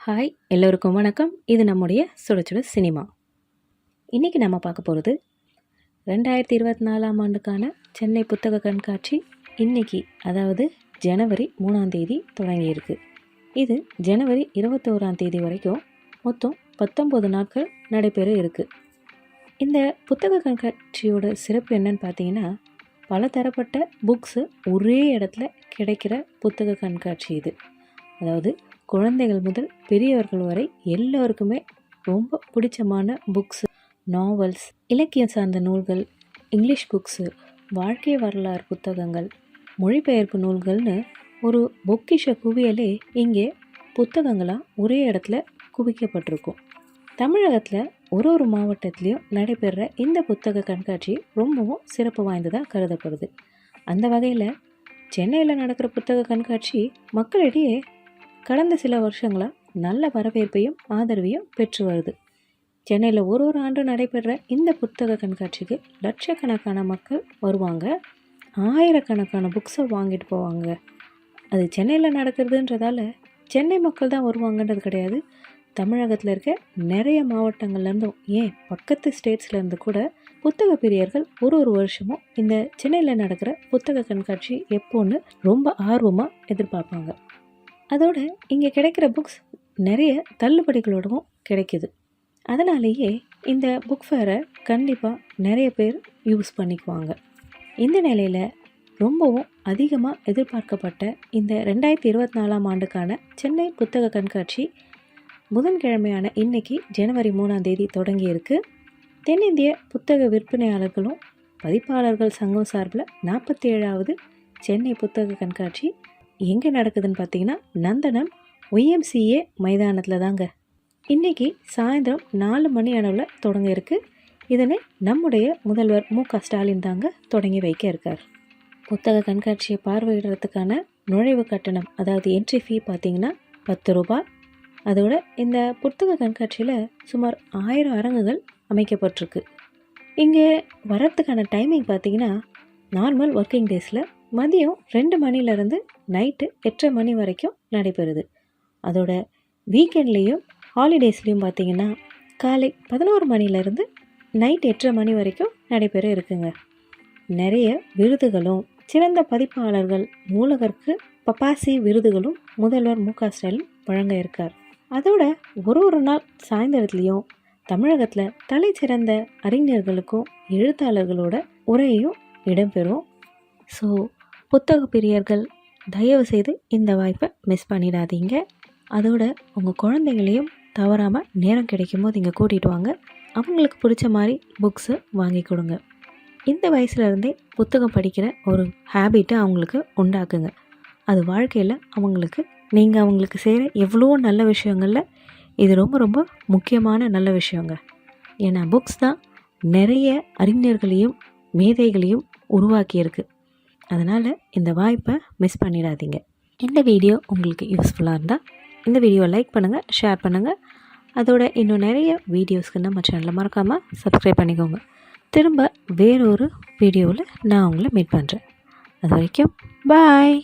Hi எல்லோருக்கும் வணக்கம். இது நம்முடைய சுட சுட சினிமா. இன்றைக்கி நம்ம பார்க்க போகிறது ரெண்டாயிரத்தி இருபத்தி நாலாம் ஆண்டுக்கான சென்னை புத்தக கண்காட்சி. இன்னைக்கு அதாவது ஜனவரி மூணாம் தேதி தொடங்கியிருக்கு. இது ஜனவரி இருபத்தோராம் தேதி வரைக்கும் மொத்தம் பத்தொம்பது நாட்கள் நடைபெற இருக்குது இந்த புத்தக கண்காட்சியோட சிறப்பு என்னன்னு பார்த்தீங்கன்னா பலதரப்பட்ட புக்ஸு ஒரே இடத்துல கிடைக்கிற புத்தக கண்காட்சி இது. அதாவது குழந்தைகள் முதல் பெரியவர்கள் வரை எல்லோருக்குமே ரொம்ப பிடிச்சமான புக்ஸ் நாவல்ஸ் இலக்கியம் சார்ந்த நூல்கள் இங்கிலீஷ் புக்ஸு வாழ்க்கை வரலாறு புத்தகங்கள் மொழிபெயர்ப்பு நூல்கள்னு ஒரு பொக்கிஷ குவியலே இங்கே புத்தகங்களாக ஒரே இடத்துல குவிக்கப்பட்டிருக்கும். தமிழகத்தில் ஒரு ஒரு மாவட்டத்துலேயும் நடைபெற இந்த புத்தக கண்காட்சி ரொம்பவும் சிறப்பு வாய்ந்ததாக கருதப்படுது. அந்த வகையில் சென்னையில் நடக்கிற புத்தக கண்காட்சி மக்களிடையே கடந்த சில வருஷங்களாக நல்ல வரவேற்பையும் ஆதரவையும் பெற்று வருது. சென்னையில் ஒரு ஒரு ஆண்டு நடைபெற இந்த புத்தக கண்காட்சிக்கு லட்சக்கணக்கான மக்கள் வருவாங்க. ஆயிரக்கணக்கான புக்ஸை வாங்கிட்டு போவாங்க. அது சென்னையில் நடக்கிறதுன்றதால சென்னை மக்கள் தான் வருவாங்கன்றது கிடையாது. தமிழகத்தில் இருக்க நிறைய மாவட்டங்கள்லேருந்தும் ஏன் பக்கத்து ஸ்டேட்ஸ்லேருந்து கூட புத்தக பிரியர்கள் ஒரு ஒரு வருஷமும் இந்த சென்னையில் நடக்கிற புத்தக கண்காட்சி எப்போன்னு ரொம்ப ஆர்வமாக எதிர்பார்ப்பாங்க. அதோட இங்கே கிடைக்கிற புக்ஸ் நிறைய தள்ளுபடிகளோடவும் கிடைக்குது. அதனாலேயே இந்த புக் ஃபேரை கண்டிப்பாக நிறைய பேர் யூஸ் பண்ணிக்குவாங்க. இந்த நிலையில் ரொம்பவும் அதிகமாக எதிர்பார்க்கப்பட்ட இந்த ரெண்டாயிரத்தி இருபத்தி நாலாம் ஆண்டுக்கான சென்னை புத்தக கண்காட்சி புதன்கிழமையான இன்னைக்கு ஜனவரி மூணாம் தேதி தொடங்கியிருக்கு. தென்னிந்திய புத்தக விற்பனையாளர்களும் பதிப்பாளர்கள் சங்கம் சார்பில் நாற்பத்தி ஏழாவது சென்னை புத்தக கண்காட்சி எங்கே நடக்குதுன்னு பார்த்தீங்கன்னா நந்தனம் ஒய்எம்சிஏ மைதானத்தில் தாங்க. இன்றைக்கி சாயந்தரம் நாலு மணி அளவில் தொடங்க இருக்குது இதனை நம்முடைய முதல்வர் மு க ஸ்டாலின் தாங்க தொடங்கி வைக்க இருக்கார். புத்தக கண்காட்சியை பார்வையிடுறதுக்கான நுழைவு கட்டணம் அதாவது என்ட்ரி ஃபீ பார்த்திங்கன்னா பத்து ரூபாய் அதோட இந்த புத்தக கண்காட்சியில் சுமார் ஆயிரம் அரங்குகள் அமைக்கப்பட்டிருக்கு. இங்கே வர்றதுக்கான டைமிங் பார்த்தீங்கன்னா நார்மல் ஒர்க்கிங் டேஸில் மதியம் ரெண்டு மணிலேருந்து நைட்டு எட்டரை மணி வரைக்கும் நடைபெறுது. அதோட வீக்கெண்ட்லேயும் ஹாலிடேஸ்லேயும் பார்த்தீங்கன்னா காலை பதினோரு மணிலேருந்து நைட் எட்டரை மணி வரைக்கும் நடைபெற இருக்குங்க. நிறைய விருதுகளும் சிறந்த பதிப்பாளர்கள் நூலகருக்கு பப்பாசி விருதுகளும் முதல்வர் மு க ஸ்டாலின் வழங்க இருக்கார். அதோட ஒரு ஒரு நாள் சாயந்தரத்துலேயும் தமிழகத்தில் தலை சிறந்த அறிஞர்களுக்கும் எழுத்தாளர்களோட உரையும் இடம்பெறும். ஸோ புத்தக பிரியர்கள் தயவு செய்து இந்த வாய்ப்பை மிஸ் பண்ணிடாதீங்க. அதோட உங்கள் குழந்தைங்களையும் தவறாமல் நேரம் கிடைக்கும் போது இங்கே கூட்டிகிட்டு வாங்க. அவங்களுக்கு பிடிச்ச மாதிரி புக்ஸு வாங்கி கொடுங்க. இந்த வயசுலேருந்தே புத்தகம் படிக்கிற ஒரு ஹேபிட்டை அவங்களுக்கு உண்டாக்குங்க. அது வாழ்க்கையில் அவங்களுக்கு நீங்கள் அவங்களுக்கு செய்கிற எவ்வளோ நல்ல விஷயங்களில் இது ரொம்ப ரொம்ப முக்கியமான நல்ல விஷயங்க. ஏன்னா புக்ஸ் தான் நிறைய அறிஞர்களையும் மேதைகளையும் உருவாக்கியிருக்கு. அதனால் இந்த வாய்ப்பை மிஸ் பண்ணிடாதீங்க. இந்த வீடியோ உங்களுக்கு யூஸ்ஃபுல்லாக இருந்தால் இந்த வீடியோவை லைக் பண்ணுங்கள் ஷேர் பண்ணுங்கள் அதோட இன்னும் நிறைய வீடியோஸ்க்கு நம்ம சேனலில் மறக்காமல் சப்ஸ்கிரைப் பண்ணிக்கோங்க. திரும்ப வேறொரு வீடியோவில் நான் உங்களை மீட் பண்ணுறேன் அது வரைக்கும் பாய்